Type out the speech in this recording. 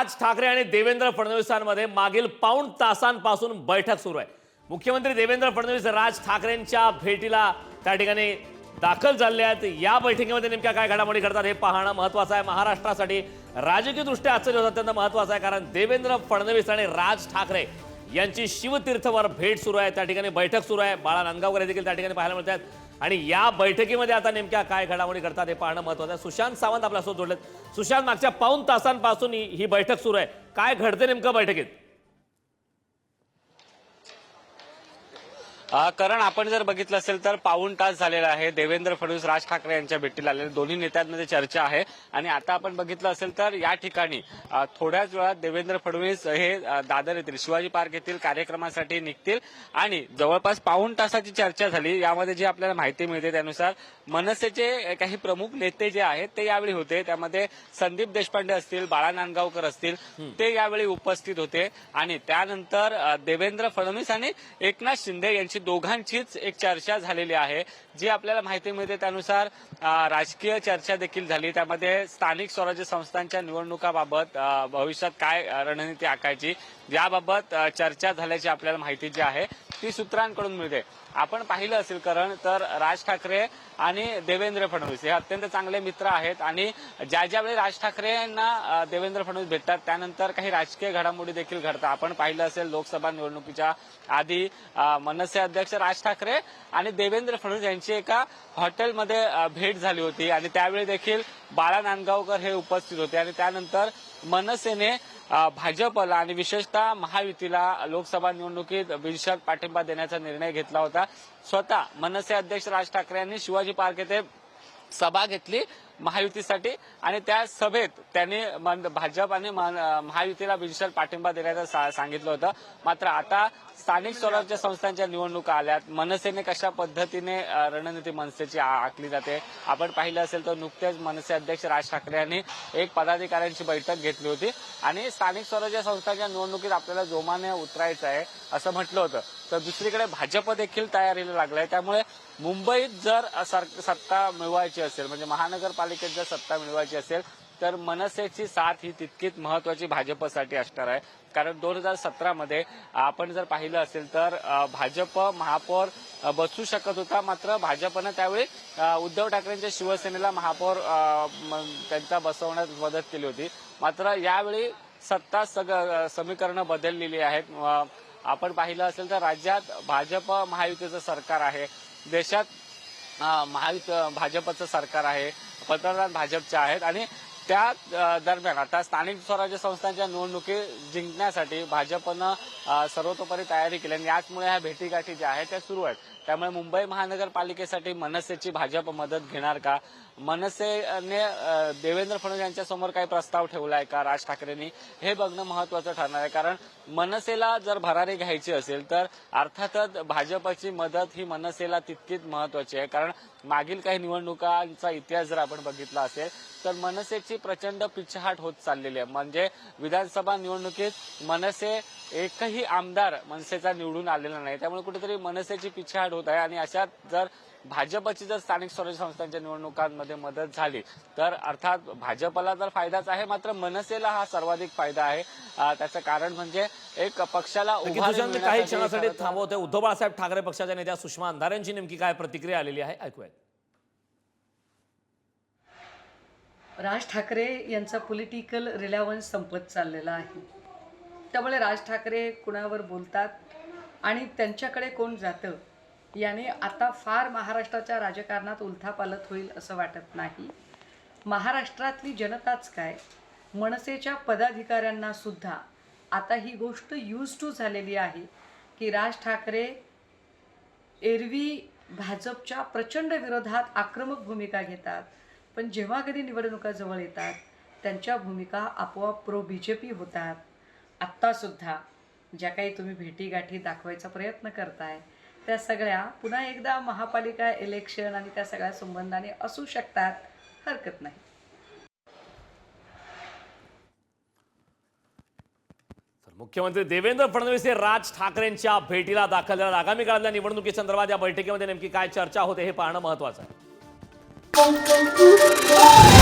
राज ठाकरे आणि देवेंद्र फडणवीसांमध्ये मागील पाऊण तासांपासून बैठक सुरू आहे. मुख्यमंत्री देवेंद्र फडणवीस राज ठाकरेंच्या भेटीला त्या ठिकाणी दाखल झाले आहेत. या बैठकीमध्ये नेमक्या काय घडामोडी घडतात हे पाहणं महत्वाचं आहे. महाराष्ट्रासाठी राजकीय दृष्ट्या आजचा दिवस अत्यंत महत्वाचं आहे कारण देवेंद्र फडणवीस आणि राज ठाकरे यांची शिवतीर्थवर भेट सुरू आहे. त्या ठिकाणी बैठक सुरू आहे. बाळा नांदगावकर हे देखील त्या ठिकाणी पाहायला मिळतात आणि या बैठकीमध्ये आता नेमक्या काय घडामोडी घडतात हे पाहणं महत्वाचं आहे. सुशांत सावंत आपल्यासोबत जोडलेत. सुशांत मागच्या पाऊन तासांपासून ही बैठक सुरू आहे. काय घडते नेमकं बैठकीत? करण आपण जर बघितलं असेल तर पाऊण तास झालेला आहे. देवेंद्र फडणवीस राज ठाकरे यांच्या भेटीला आलेले दोन्ही नेत्यांमध्ये चर्चा आहे. आणि आता आपण बघितलं असेल तर या ठिकाणी थोड्याच वेळात देवेंद्र फडणवीस हे दादर येथील शिवाजी पार्क येथील कार्यक्रमासाठी निघतील. आणि जवळपास पाऊण तासाची चर्चा झाली. यामध्ये जी आपल्याला माहिती मिळते त्यानुसार मनसेचे काही प्रमुख नेते जे आहेत ते यावेळी होते. त्यामध्ये संदीप देशपांडे असतील बाळा नांदगावकर असतील ते यावेळी उपस्थित होते. आणि त्यानंतर देवेंद्र फडणवीस आणि एकनाथ शिंदे यांची दोघांचीच एक चर्चा झालेली आहे. जी आपल्याला माहिती मिळते त्यानुसार राजकीय चर्चा देखील झाली. त्यामध्ये स्थानिक स्वराज्य संस्थांच्या निवडणुकाबाबत भविष्यात काय रणनीती आखायची याबाबत चर्चा झाल्याची आपल्याला माहिती जी आहे ती सूत्रांकडून मिळते. आपण पाहिलं असेल कारण तर राज ठाकरे आणि देवेंद्र फडणवीस हे अत्यंत चांगले मित्र आहेत आणि ज्या ज्यावेळी राज ठाकरे यांना देवेंद्र फडणवीस भेटतात त्यानंतर काही राजकीय घडामोडी देखील घडतात. आपण पाहिलं असेल लोकसभा निवडणुकीच्या आधी मनसे अध्यक्ष राज ठाकरे आणि देवेंद्र फडणवीस यांची एका हॉटेलमध्ये भेट झाली होती. आणि त्यावेळी देखील बाळा नांदगावकर हे उपस्थित होते. आणि त्यानंतर मनसेने भाजपला आणि विशेषतः महायुतीला लोकसभा निवडणुकीत बिनशर्त पाठिंबा देण्याचा निर्णय घेतला होता. स्वतः मनसे अध्यक्ष राज ठाकरे यांनी शिवाजी पार्क येथे सभा घेतली. महायुतीसाठी आणि त्या सभेत त्यांनी मन- भाजप आणि महायुतीला बिनशर्त पाठिंबा देण्याचं सा- सांगितलं होतं. मात्र आता स्थानिक स्वराज्य संस्थांच्या निवडणुका आल्यात. मनसेने कशा पद्धतीने रणनीती मनसेची आखली जाते? आपण पाहिलं असेल तर नुकतेच मनसे अध्यक्ष राज ठाकरे यांनी एक पदाधिकाऱ्यांची बैठक घेतली होती. आणि स्थानिक स्वराज्य संस्थांच्या निवडणुकीत आपल्याला जोमाने उतरायचं आहे असं म्हटलं होतं. तर दुसरीकडे भाजप देखील तयारीला लागलाय. त्यामुळे मुंबईत जर सर- सत्ता मिळवायची असेल म्हणजे महापालिकेत जर सत्ता मिळवायची असेल तर मनसेची साथ ही तितकीच महत्वाची भाजपसाठी असणार आहे. कारण दोन हजार सतरा मध्ये आपण जर पाहिलं असेल तर भाजप महापौर बसू शकत होता. मात्र भाजपनं त्यावेळी उद्धव ठाकरेंच्या शिवसेनेला महापौर त्यांचा बसवण्यात मदत केली होती. मात्र यावेळी सत्ता सग- समीकरणं बदललेली आहेत. आपण पाहिलं असेल तर राज्यात भाजप महायुतीचं सरकार आहे. देशात अ, भाजपचं सरकार आहे. पंतप्रधान भाजपचे आहेत. आणि त्या दरम्यान आता स्थानिक स्वराज्य संस्थांच्या निवडणुकी जिंकण्यासाठी भाजपनं सर्वतोपरी तयारी केली आणि याचमुळे ह्या भेटीगाठी ज्या आहेत त्या सुरू आहेत. त्यामुळे मुंबई महानगरपालिकेसाठी मनसेची भाजप मदत घेणार का? मनसेने देवेंद्र फडणवीस यांच्या समोर काही प्रस्ताव ठेवलाय का? राज ठाकरेंनी? हे बघणं महत्वाचं ठरणार आहे. कारण मनसेला जर भरारी घ्यायची असेल तर अर्थातच भाजपची मदत ही मनसेला तितकीच महत्वाची आहे. कारण मागील काही निवडणुकांचा इतिहास जर आपण बघितला असेल तर मनसेची प्रचंड पिछाहाट होत चाललेली आहे. म्हणजे विधानसभा निवडणुकीत मनसे एकही आमदार मनसेचा निवडून आलेला नाही. त्यामुळे कुठेतरी मनसेची पिछाहाट होत आहे. आणि अशात जर भाजपची जर स्थानिक स्वराज्य संस्थांच्या निवडणुकांमध्ये मदत झाली तर अर्थात भाजपला तर फायदाच आहे. मात्र मनसेला हा सर्वाधिक फायदा आहे. त्याचं कारण म्हणजे एक पक्षाला काही क्षणासाठी थांबवते उद्धव बाळासाहेब ठाकरे पक्षाच्या नेत्या सुषमा अंधारेंची नेमकी काय प्रतिक्रिया आलेली आहे? ऐकूयात. राज ठाकरे यांचा पॉलिटिकल रिलेव्हन्स संपत चाललेला आहे. त्यामुळे राज ठाकरे कुणावर बोलतात आणि त्यांच्याकडे कोण जातं याने आता फार महाराष्ट्राच्या राजकारणात उलथापालत होईल असं वाटत नाही. महाराष्ट्रातली जनताच काय? मनसेच्या पदाधिकाऱ्यांना सुद्धा. आता ही गोष्ट यूज टू झालेली आहे की राज ठाकरे एरवी भाजपच्या प्रचंड विरोधात आक्रमक भूमिका घेतात. पण जेव्हा कधी निवडणुका जवळ येतात त्यांच्या भूमिका आपोआप प्रो बी जे पी होतात. आत्तासुद्धा ज्या काही तुम्ही भेटीगाठी दाखवायचा प्रयत्न करताय त्या सगळ्या पुन्हा एकदा महापालिका इलेक्शन आणि त्या सगळ्या संबंधाने असू शकतात हरकत नाही. मुख्यमंत्री देवेंद्र फडणवीस हे राज ठाकरेंच्या भेटीला दाखल झाले. आगामी काळातल्या निवडणुकीसंदर्भात या बैठकीमध्ये नेमकी काय चर्चा होते हे पाहणं महत्वाचं आहे. pom, pom.